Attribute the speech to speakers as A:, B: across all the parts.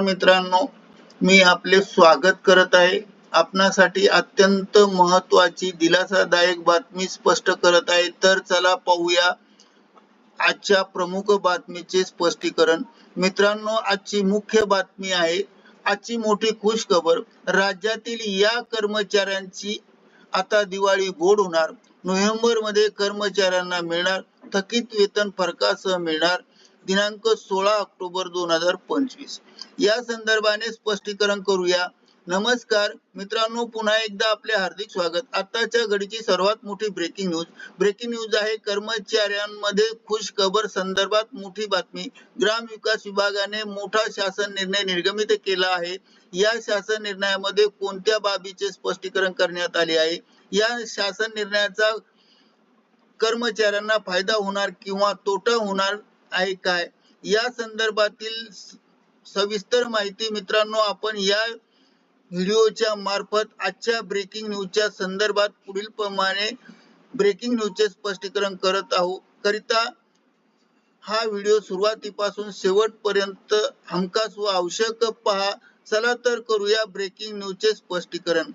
A: मित्रांनो मी आपले स्वागत करत आहे. आपणासाठी अत्यंत महत्वाची दिलासादायक बातमी स्पष्ट करत आहे. तर चला पाहूया आजच्या प्रमुख बातमीचे स्पष्टीकरण. मित्रांनो आजची मुख्य बातमी आहे आजची मोठी खुश खबर राज्यातील या कर्मचाऱ्यांची आता दिवाळी गोड होणार. नोव्हेंबरमध्ये कर्मचाऱ्यांना मिळणार थकीत वेतन फरकासह मिळणार. दिनांक सोळा ऑक्टोबर दोन हजार पंचवीस. या संदर्भाने स्पष्टीकरण करूया. नमस्कार. मित्रांनो पुन्हा एकदा आपले हार्दिक स्वागत. आताच्या घडीची सर्वात मोठी ब्रेकिंग न्यूज ब्रेकिंग न्यूज आहे कर्मचाऱ्यांमध्ये खुश खबर संदर्भात मोठी बातमी. ग्राम विकास विभागाने मोठा शासन निर्णय निर्गमित केला आहे. या शासन निर्णयामध्ये कोणत्या बाबीचे स्पष्टीकरण करण्यात आले आहे? या शासन निर्णयाचा कर्मचाऱ्यांना फायदा होणार किंवा तोटा होणार आहे काय? या संदर्भातील सविस्तर माहिती मित्रांनो आपण या व्हिडिओच्या मार्फत आजच्या ब्रेकिंग न्यूजच्या संदर्भात पुढील प्रमाणे ब्रेकिंग न्यूजचे स्पष्टीकरण करत आहोत. करिता हा व्हिडिओ सुरुवातीपासून शेवटपर्यंत हमखास व आवश्यक पहा. चला तर करूया ब्रेकिंग न्यूजचे स्पष्टीकरण.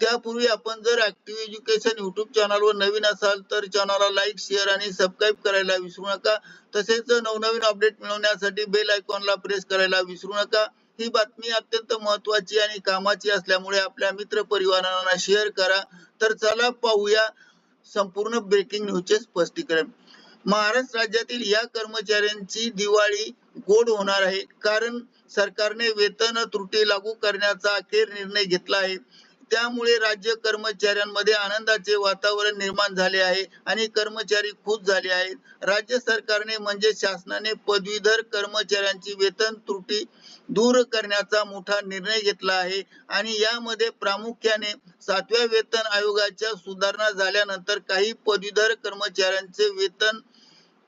A: त्यापूर्वी आपण जर ऍक्टिव्ह एज्युकेशन युट्यूब चॅनलवर नवीन असाल तर चॅनलला लाईक शेअर आणि सबस्क्राईब करायला विसरू नका. तसेच नवनवीन अपडेट मिळवण्यासाठी बेल आयकॉनला प्रेस करायला विसरू नका. ही बातमी अत्यंत महत्वाची आणि कामाची असल्यामुळे आपल्या मित्र परिवारांना शेअर करा. तर चला पाहूया संपूर्ण ब्रेकिंग न्यूजचे स्पष्टीकरण. महाराष्ट्र राज्यातील या कर्मचाऱ्यांची दिवाळी गोड होणार आहे. कारण सरकारने वेतन त्रुटी लागू करण्याचा अखेर निर्णय घेतला आहे. त्यामुळे राज्य कर्मचाऱ्यांमध्ये आनंदाचे वातावरण निर्माण झाले आहे आणि कर्मचारी खुश झाले आहेत. राज्य सरकारने म्हणजे शासनाने पदवीधर कर्मचाऱ्यांची वेतन त्रुटी दूर करण्याचा मोठा निर्णय घेतला आहे आणि यामध्ये प्रामुख्याने सातव्या वेतन आयोगाच्या सुधारणा झाल्यानंतर काही पदवीधर कर्मचाऱ्यांचे वेतन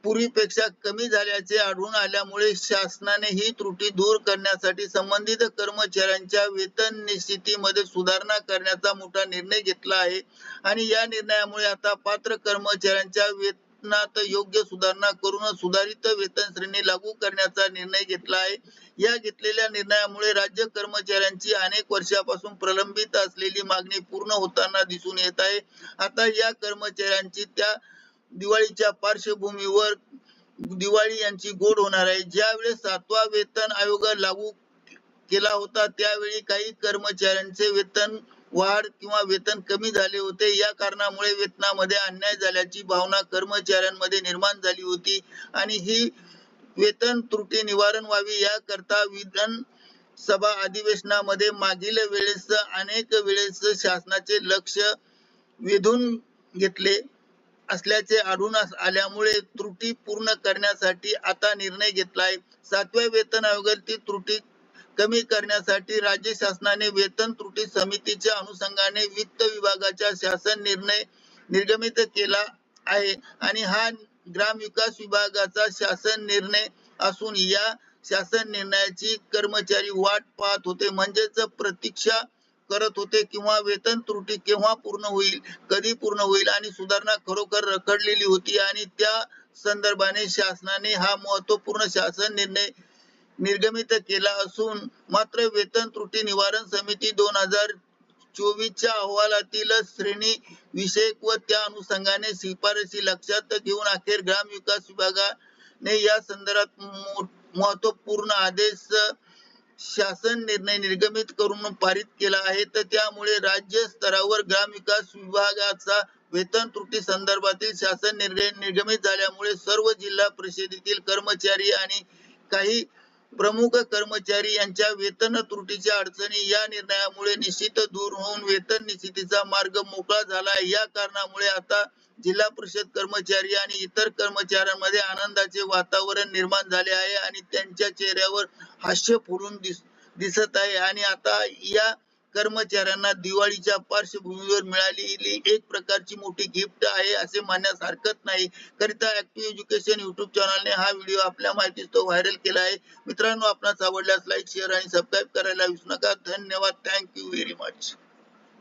A: पूर्वीपेक्षा कमी झाल्याचे आढळून आल्यामुळे शासनाने ही त्रुटी दूर करण्यासाठी संबंधित कर्मचाऱ्यांच्या वेतन निश्चितीमध्ये सुधारणा करण्याचा मोठा निर्णय घेतला आहे. आणि या निर्णयामुळे आता पात्र कर्मचाऱ्यांच्या वेतनात योग्य सुधारणा करून सुधारित वेतन श्रेणी लागू करण्याचा निर्णय घेतला आहे. या घेतलेल्या निर्णयामुळे राज्य कर्मचाऱ्यांची अनेक वर्षापासून प्रलंबित असलेली मागणी पूर्ण होताना दिसून येत आहे. आता या कर्मचाऱ्यांची त्या दिवाळीच्या पार्श्वभूमीवर दिवाळी यांची गोड होणार आहे. ज्यावेळेस सातवा वेतन आयोग लागू केला होता त्यावेळी काही कर्मचाऱ्यांचे वेतन वाढ किंवा वेतन कमी झाले होते. या कारणामुळे वेतनामध्ये अन्याय झाल्याची भावना कर्मचाऱ्यांमध्ये निर्माण झाली होती आणि ही वेतन त्रुटी निवारण व्हावी याकरता विधान सभा अधिवेशनामध्ये मागील वेळेस अनेक वेळेस शासनाचे लक्ष वेधून घेतले. असल्याचे आढळून आल्यामुळे त्रुटी पूर्ण करण्यासाठी आता निर्णय घेतलाय. सातव्या वेतन आयोगातील त्रुटी कमी करण्यासाठी राज्य शासनाने वेतन त्रुटी समितीच्या अनुषंगाने वित्त विभागाच्या शासन निर्णय निर्गमित केला आहे आणि हा ग्राम विकास विभागाचा शासन निर्णय असून या शासन निर्णयाची कर्मचारी वाट पाहत होते. म्हणजेच प्रतीक्षा करत होते किंवा वेतन त्रुटी केव्हा पूर्ण होईल कधी पूर्ण होईल आणि सुधारणा खरोखर रखडलेली होती आणि त्या संदर्भाने शासनाने हा महत्त्वपूर्ण शासन निर्णय निर्गमित केला असून मात्र वेतन त्रुटी निवारण समिती दोन हजार चोवीसच्या अहवालातील श्रेणी विषयक व त्या अनुषंगाने शिफारसी लक्षात घेऊन अखेर ग्राम विकास विभागाने या संदर्भात महत्त्वपूर्ण आदेश शासन निर्णय निर्गमित करून पारित केला आहे. तर त्यामुळे राज्य स्तरावर ग्राम विकास विभागाचा वेतन त्रुटी संदर्भातील शासन निर्णय निर्गमित झाल्यामुळे सर्व जिल्हा परिषदेतील कर्मचारी आणि काही प्रमुख कर्मचारी यांच्या वेतन त्रुटीच्या अडचणी या निर्णयामुळे निश्चित दूर होऊन वेतन निश्चितीचा मार्ग मोकळा झाला. या कारणामुळे आता जिल्हा परिषद कर्मचारी आणि इतर कर्मचाऱ्यांमध्ये आनंदाचे वातावरण निर्माण झाले आहे आणि त्यांच्या चेहऱ्यावर हास्य फुलून दिस दिसत आहे. आणि आता या कर्मचाऱ्यांना दिवाळीच्या पार्श्वभूमीवर मिळालेली एक प्रकारची मोठी गिफ्ट आहे असे मानण्यास हरकत नाही. करिता ऍक्टिव्ह एज्युकेशन युट्यूब चॅनलने हा व्हिडिओ आपल्या माहितीस तो व्हायरल केला आहे. मित्रांनो आपणास आवडल्यास लाईक शेअर आणि सबस्क्राईब करायला विसरू नका. धन्यवाद. Thank you very much